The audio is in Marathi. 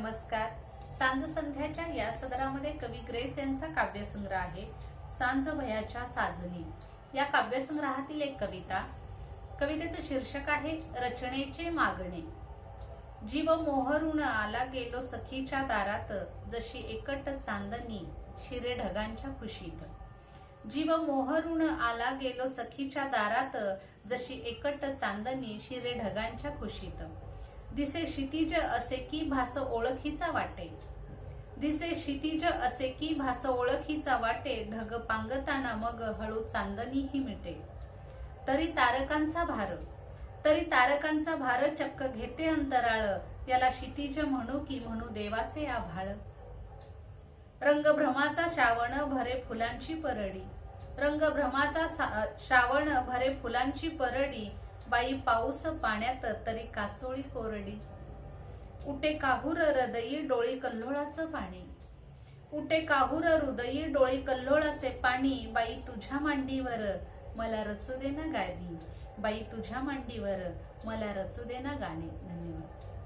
नमस्कार. सांज संध्याच्या या सदरामध्ये कवी ग्रेस यांचा काव्यसंग्रह आहे सांज भयाच्या साजनी. या काव्यसंग्रहातील एक कविता कवितेचं शीर्षक आहे रचनेचे मागणे. जीव मोहरून आला गेलो सखीच्या दारात जशी एकट चांदणी शिरे ढगांच्या कुशीत. जीव मोहरून आला गेलो सखीच्या दारात जशी एकट चांदणी शिरे ढगांच्या कुशीत. दिसे क्षितिज असे की भास ओळखीचा वाटे. दिसे क्षितिज असे की भास ओळखीचा वाटे ढग पांगताना मग हळू चांदणीही मिटे. तरी तारकांचा भार तरी तारकांचा भार चक्क घेते अंतराळ याला क्षितिज म्हणू की म्हणू देवाचे आभाळ. रंगभ्रमाचा श्रावण भरे फुलांची परडी. रंगभ्रमाचा श्रावण भरे फुलांची परडी बाई पाऊस पाण्यात तरी काचोळी कोरडी. उटे काहूर हृदयी डोळी कल्लोळाचं पाणी. उटे काहूर हृदयी डोळी कल्लोळाचे पाणी. बाई तुझ्या मांडीवर मला रचू दे ना गादी. बाई तुझ्या मांडीवर मला रचू दे ना गाणे. धन्यवाद.